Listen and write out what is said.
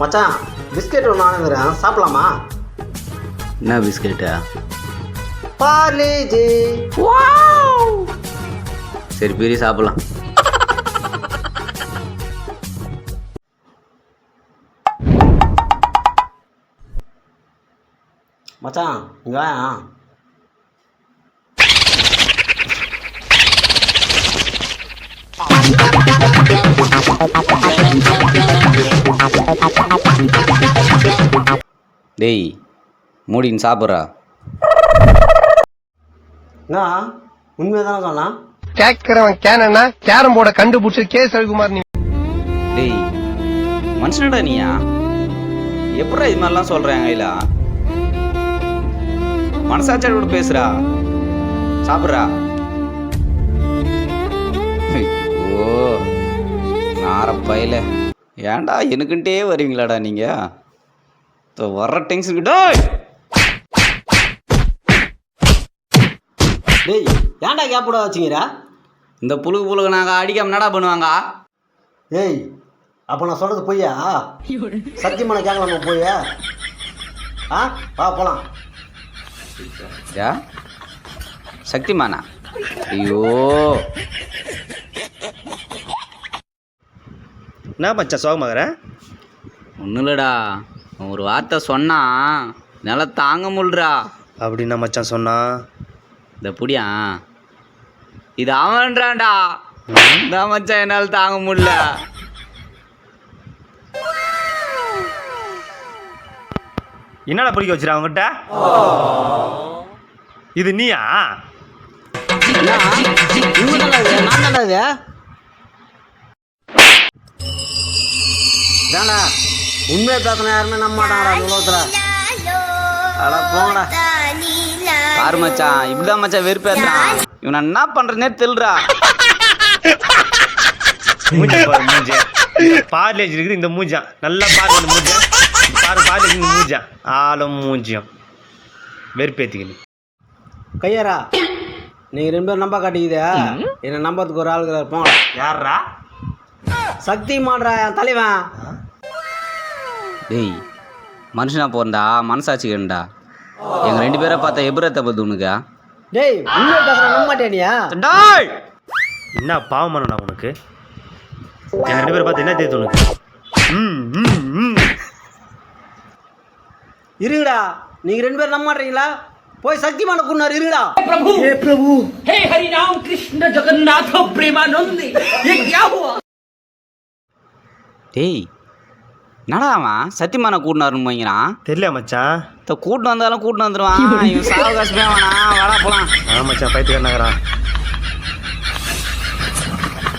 மச்சான் பிஸ்கெட் ஒன்று வாங்குறேன். சாப்பிடலாமா? என்ன பிஸ்கெட்டா? பார்லேஜி சரி பெரிய சாப்பிடலாம். மச்சான் இங்கே வா டேய் மூடின்னு சாப்பிட்றா. என்ன உண்மையாக தானே சொன்னான்? கேட்கிறவன் கேனா கேரம் போர்டை கண்டுபிடிச்சு கே. ரவிக்குமார் நீ டேய் மனுஷனடா நீயா? எப்படா இது மாதிரிலாம் சொல்கிறேன் கையில? மனசாட்சியோட கூட பேசுறா. சாப்பிட்றா. ஓ நார பையில ஏன்டா எனக்குன்ட்டே வருவீங்களாடா நீங்க? இப்போ வர்ற டென்ஷனுக்கு டேய்! டேய் ஏன்டா கேப்போட வச்சுங்கிறா இந்த புழுகு புழுகு நாங்கள் அடிக்காம என்னடா பண்ணுவாங்க? ஏய் அப்போ நான் சொல்கிறது பொய்யா? சத்தியமான கேட்கலாமா போய். ஆ வா போகலாம் யா சக்திமானா? ஐயோ. என்ன மச்சான் சோகமாகற? ஒன்றும் இல்லைடா ஒரு வார்த்தை சொன்னான் என்னால் தாங்க முடியலடா. அப்படின்னா மச்சான் சொன்னான் இந்த புடியா? இது அவன்றான்டா. இந்த மச்சான் என்னால் தாங்க முடியல. என்னடா பிடிக்க வச்சிருக்க அவங்ககிட்ட இது நீயா? நான் ஏண்டா உண்மையை பேசின யாருமே நம்ப மாட்டாங்கடா இந்த உலகத்தில். அட போங்கடா. பாரு மச்சான் இப்படிதான் மச்சான் வெறுப்பேற்றான் இவனை என்ன பண்ணுறதுனே தெரியலடா. மூஞ்சி பாரு மூஞ்சி. பார்லேஜ் இருக்குது இந்த மூஞ்சான் நல்லா பாரு இந்த மூஞ்ச. பாரு பார்லேஜ் இந்த மூஞ்சான் ஆளும் மூஞ்சியும். வெறுப்பேத்திக்கணும் கையாரா நீங்கள் ரெண்டு பேரும் நம்ப காட்டிக்குதே. என்னை நம்பறதுக்கு ஒரு ஆள் இருக்கிறார் போங்க யாரா சக்தி மாட்றா என் தலைவன். டேய் மனுஷனா போறண்டா மனசாட்சிக்கண்டா எங்கள் ரெண்டு பேரை பார்த்தா எபிரத்தை பத்து உனக்கா டேய் உண்மையை பேசுற நம்ப மாட்டேனியா டேய் என்ன பாவம் பண்ணா உனக்கு என் ரெண்டு பேரை பார்த்து என்ன தெரியுது உனக்கு ம் ம் ம் இருங்கடா நீங்கள் ரெண்டு பேரும் நம்ப மாட்டீங்களா போய் சக்திமான குன்னார் இருங்கடா हे हरिनाम कृष्ण जगन्नाथ प्रेमानंद ये क्या हुआ டேய் என்னடா அவன் சத்தியமான கூட்டினாருன்னு போய்க்கிறான்? தெரியல மச்சான். இந்த கூட்டு வந்தாலும் கூட்டு வந்துடுவான் இவன் சாவகாசமே வேணாம் வாடா போலாம். ஆ மச்சான் பைத்துக்காரனாகிறான்